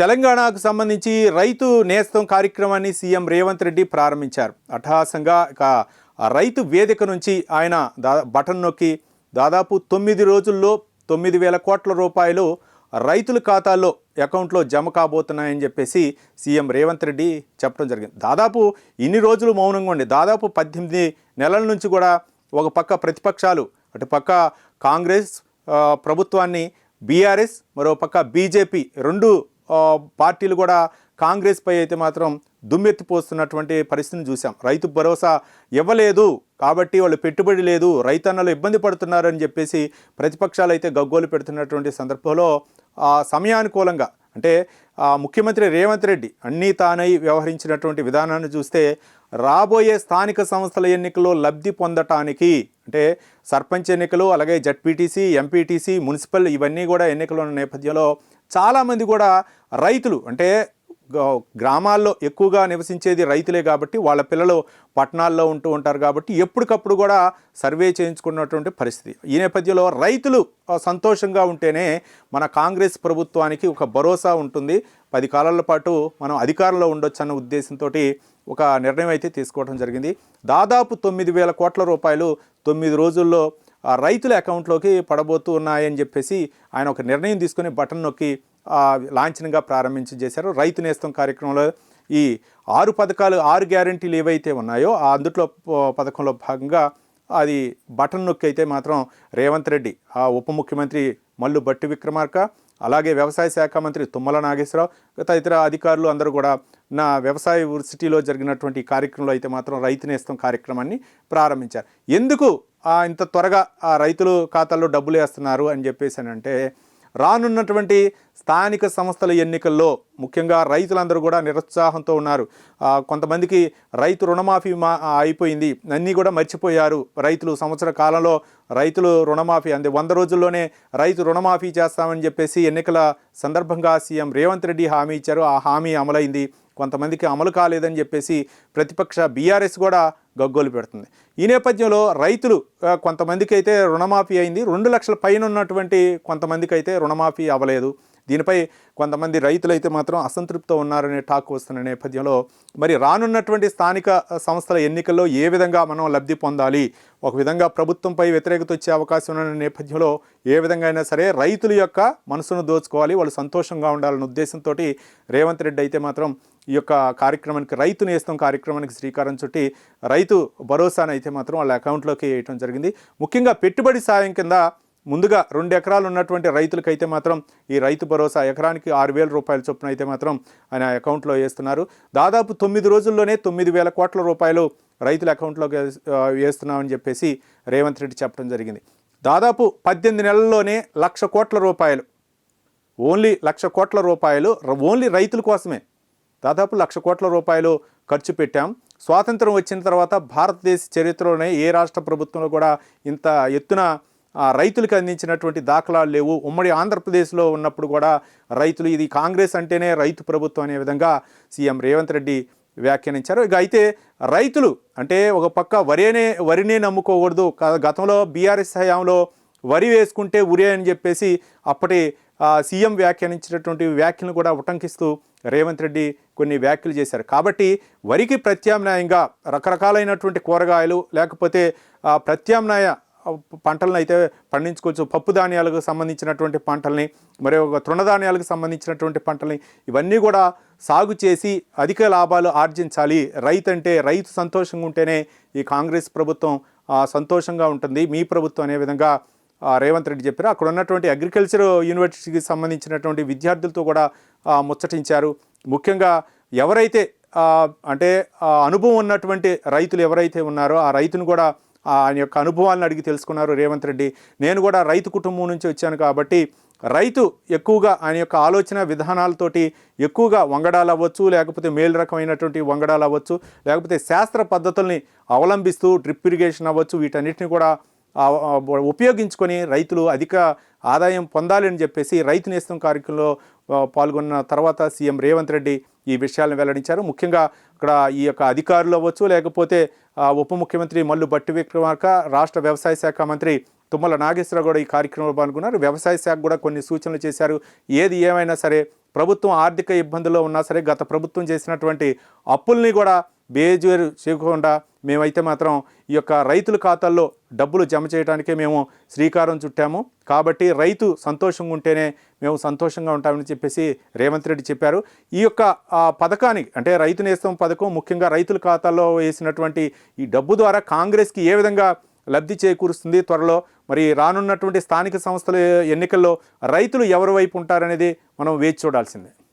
తెలంగాణకు సంబంధించి రైతు నేస్తం కార్యక్రమాన్ని సీఎం రేవంత్ రెడ్డి ప్రారంభించారు. అట్టహాసంగా ఇక ఆ రైతు వేదిక నుంచి ఆయన దా బటన్ నొక్కి దాదాపు తొమ్మిది రోజుల్లో తొమ్మిది వేల కోట్ల రూపాయలు రైతుల ఖాతాల్లో అకౌంట్లో జమ కాబోతున్నాయని చెప్పేసి సీఎం రేవంత్ రెడ్డి చెప్పడం జరిగింది. దాదాపు ఇన్ని రోజులు మౌనంగా ఉండి దాదాపు పద్దెనిమిది నెలల నుంచి కూడా ఒక పక్క ప్రతిపక్షాలు అటు పక్క కాంగ్రెస్ ప్రభుత్వాన్ని బీఆర్ఎస్ మరో పక్క బీజేపీ రెండు పార్టీలు కూడా కాంగ్రెస్పై అయితే మాత్రం దుమ్మెత్తిపోస్తున్నటువంటి పరిస్థితిని చూసాం రైతు భరోసా ఇవ్వలేదు కాబట్టి వాళ్ళు పెట్టుబడి లేదు రైతన్నలు ఇబ్బంది పడుతున్నారని చెప్పేసి ప్రతిపక్షాలు అయితే గగ్గోలు పెడుతున్నటువంటి సందర్భంలో ఆ సమయానుకూలంగా అంటే ముఖ్యమంత్రి రేవంత్ రెడ్డి అన్నీ తానై వ్యవహరించినటువంటి విధానాన్ని చూస్తే రాబోయే స్థానిక సంస్థల ఎన్నికల్లో లబ్ధి పొందటానికి అంటే సర్పంచ్ ఎన్నికలు అలాగే జడ్పీటీసీ ఎంపీటీసీ మున్సిపల్ ఇవన్నీ కూడా ఎన్నికలు ఉన్న నేపథ్యంలో చాలామంది కూడా రైతులు అంటే గ్రామాల్లో ఎక్కువగా నివసించేది రైతులే కాబట్టి వాళ్ళ పిల్లలు పట్టణాల్లో ఉంటూ ఉంటారు కాబట్టి ఎప్పటికప్పుడు కూడా సర్వే చేయించుకున్నటువంటి పరిస్థితి. ఈ నేపథ్యంలో రైతులు సంతోషంగా ఉంటేనే మన కాంగ్రెస్ ప్రభుత్వానికి ఒక భరోసా ఉంటుంది. పది కాలాల పాటు మనం అధికారంలో ఉండొచ్చు అన్న ఉద్దేశంతో ఒక నిర్ణయం అయితే తీసుకోవడం జరిగింది. దాదాపు తొమ్మిది వేల కోట్ల రూపాయలు తొమ్మిది రోజుల్లో రైతుల అకౌంట్లోకి పడబోతూ ఉన్నాయని చెప్పేసి ఆయన ఒక నిర్ణయం తీసుకుని బటన్ నొక్కి లాంఛనంగా ప్రారంభించి చేశారు. రైతు నేస్తం కార్యక్రమంలో ఈ ఆరు పథకాలు ఆరు గ్యారంటీలు ఏవైతే ఉన్నాయో ఆ అందుట్లో పథకంలో భాగంగా అది బటన్ నొక్కి అయితే మాత్రం రేవంత్ రెడ్డి ఆ ఉప ముఖ్యమంత్రి మల్లు బట్టి విక్రమార్క అలాగే వ్యవసాయ శాఖ మంత్రి తుమ్మల నాగేశ్వరరావు తదితర అధికారులు అందరూ కూడా నా వ్యవసాయ యూనివర్సిటీలో జరిగినటువంటి కార్యక్రమంలో అయితే మాత్రం రైతు నేస్తం కార్యక్రమాన్ని ప్రారంభించారు. ఎందుకు ఇంత త్వరగా ఆ రైతులు ఖాతాల్లో డబ్బులు వేస్తున్నారు అని చెప్పేసి అని అంటే రానున్నటువంటి స్థానిక సంస్థల ఎన్నికల్లో ముఖ్యంగా రైతులందరూ కూడా నిరుత్సాహంతో ఉన్నారు. కొంతమందికి రైతు రుణమాఫీ మా అయిపోయింది అన్నీ కూడా మర్చిపోయారు. రైతులు సంవత్సర కాలంలో రైతులు రుణమాఫీ అంది వంద రోజుల్లోనే రైతు రుణమాఫీ చేస్తామని చెప్పేసి ఎన్నికల సందర్భంగా సీఎం రేవంత్ రెడ్డి హామీ ఇచ్చారు. ఆ హామీ అమలైంది. కొంతమందికి అమలు కాలేదని చెప్పేసి ప్రతిపక్ష బీఆర్ఎస్ కూడా గగ్గోలు పెడుతుంది. ఈ నేపథ్యంలో రైతులు కొంతమందికి అయితే రుణమాఫీ అయింది. రెండు లక్షల పైన ఉన్నటువంటి కొంతమందికి అయితే రుణమాఫీ అవ్వలేదు. దీనిపై కొంతమంది రైతులు అయితే మాత్రం అసంతృప్తితో ఉన్నారనే టాక్ వస్తున్న నేపథ్యంలో మరి రానున్నటువంటి స్థానిక సంస్థల ఎన్నికల్లో ఏ విధంగా మనం లబ్ధి పొందాలి? ఒక విధంగా ప్రభుత్వంపై వ్యతిరేకత వచ్చే అవకాశం ఉన్న నేపథ్యంలో ఏ విధంగా అయినా సరే రైతుల యొక్క మనసును దోచుకోవాలి వాళ్ళు సంతోషంగా ఉండాలనే ఉద్దేశంతో రేవంత్ రెడ్డి అయితే మాత్రం ఈ యొక్క కార్యక్రమానికి రైతు నేస్తం కార్యక్రమానికి శ్రీకారం చుట్టి రైతు భరోసాను అయితే మాత్రం వాళ్ళ అకౌంట్లోకి వేయటం జరిగింది. ముఖ్యంగా పెట్టుబడి సాయం కింద ముందుగా రెండు ఎకరాలు ఉన్నటువంటి రైతులకైతే మాత్రం ఈ రైతు భరోసా ఎకరానికి ఆరు వేల రూపాయల చొప్పున అయితే మాత్రం ఆయన అకౌంట్లో వేస్తున్నారు. దాదాపు తొమ్మిది రోజుల్లోనే తొమ్మిది వేల కోట్ల రూపాయలు రైతుల అకౌంట్లోకి వేస్తున్నామని చెప్పేసి రేవంత్ రెడ్డి చెప్పడం జరిగింది. దాదాపు పద్దెనిమిది నెలల్లోనే లక్ష కోట్ల రూపాయలు ఓన్లీ లక్ష కోట్ల రూపాయలు ఓన్లీ రైతుల కోసమే దాదాపు లక్ష కోట్ల రూపాయలు ఖర్చు పెట్టాం. స్వాతంత్రం వచ్చిన తర్వాత భారతదేశ చరిత్రలోనే ఏ రాష్ట్ర ప్రభుత్వంలో కూడా ఇంత ఎత్తున రైతులకు అందించినటువంటి దాఖలాలు లేవు. ఉమ్మడి ఆంధ్రప్రదేశ్లో ఉన్నప్పుడు కూడా రైతులు ఇది కాంగ్రెస్ అంటేనే రైతు ప్రభుత్వం అనే విధంగా సీఎం రేవంత్ రెడ్డి వ్యాఖ్యానించారు. ఇక అయితే రైతులు అంటే ఒక పక్క వరినే వరినే నమ్ముకోకూడదు. గతంలో బీఆర్ఎస్ హయాంలో వరి వేసుకుంటే ఉరే అని చెప్పేసి అప్పటి సీఎం వ్యాఖ్యానించినటువంటి వ్యాఖ్యలను కూడా ఉటంకిస్తూ రేవంత్ రెడ్డి కొన్ని వ్యాఖ్యలు చేశారు. కాబట్టి వరికి ప్రత్యామ్నాయంగా రకరకాలైనటువంటి కూరగాయలు లేకపోతే ప్రత్యామ్నాయ పంటలను అయితే పండించుకోవచ్చు. పప్పు ధాన్యాలకు సంబంధించినటువంటి పంటల్ని మరి ఒక తృణధాన్యాలకు సంబంధించినటువంటి పంటల్ని ఇవన్నీ కూడా సాగు చేసి అధిక లాభాలు ఆర్జించాలి. రైతు అంటే రైతు సంతోషంగా ఉంటేనే ఈ కాంగ్రెస్ ప్రభుత్వం సంతోషంగా ఉంటుంది. మీ ప్రభుత్వం అనే విధంగా రేవంత్ రెడ్డి చెప్పారు. అక్కడ ఉన్నటువంటి అగ్రికల్చర్ యూనివర్సిటీకి సంబంధించినటువంటి విద్యార్థులతో కూడా ముచ్చటించారు. ముఖ్యంగా ఎవరైతే అంటే అనుభవం ఉన్నటువంటి రైతులు ఎవరైతే ఉన్నారో ఆ రైతును కూడా ఆయన యొక్క అనుభవాలను అడిగి తెలుసుకున్నారు రేవంత్ రెడ్డి. నేను కూడా రైతు కుటుంబం నుంచి వచ్చాను కాబట్టి రైతు ఎక్కువగా ఆయన యొక్క ఆలోచన విధానాలతోటి ఎక్కువగా వంగడాలు అవ్వచ్చు లేకపోతే మేలు రకమైనటువంటి వంగడాలు అవ్వచ్చు లేకపోతే శాస్త్ర పద్ధతుల్ని అవలంబిస్తూ డ్రిప్ ఇరిగేషన్ అవ్వచ్చు వీటన్నిటిని కూడా ఉపయోగించుకొని రైతులు అధిక ఆదాయం పొందాలని చెప్పేసి రైతు నేస్తం కార్యక్రమంలో పాల్గొన్న తర్వాత సీఎం రేవంత్ రెడ్డి ఈ విషయాలను వెల్లడించారు. ముఖ్యంగా ఇక్కడ ఈ యొక్క అధికారులు అవ్వచ్చు లేకపోతే ఉప ముఖ్యమంత్రి మల్లు బట్టి విక్రమార్క రాష్ట్ర వ్యవసాయ శాఖ మంత్రి తుమ్మల నాగేశ్వరరావు కూడా ఈ కార్యక్రమంలో పాల్గొన్నారు. వ్యవసాయ శాఖ కూడా కొన్ని సూచనలు చేశారు. ఏది ఏమైనా సరే ప్రభుత్వం ఆర్థిక ఇబ్బందుల్లో ఉన్నా సరే గత ప్రభుత్వం చేసినటువంటి అప్పుల్ని కూడా బేజేరు చేయకుండా మేమైతే మాత్రం ఈ యొక్క రైతుల ఖాతాల్లో డబ్బులు జమ చేయడానికే మేము శ్రీకారం చుట్టాము. కాబట్టి రైతు సంతోషంగా ఉంటేనే మేము సంతోషంగా ఉంటామని చెప్పేసి రేవంత్ రెడ్డి చెప్పారు. ఈ యొక్క ఆ, పథకానికి అంటే రైతు నేస్తం పథకం ముఖ్యంగా రైతుల ఖాతాలో వేసినటువంటి ఈ డబ్బు ద్వారా కాంగ్రెస్కి ఏ విధంగా లబ్ధి చేకూరుస్తుంది త్వరలో? మరి రానున్నటువంటి స్థానిక సంస్థల ఎన్నికల్లో రైతులు ఎవరి వైపు ఉంటారనేది మనం వేచి చూడాల్సిందే.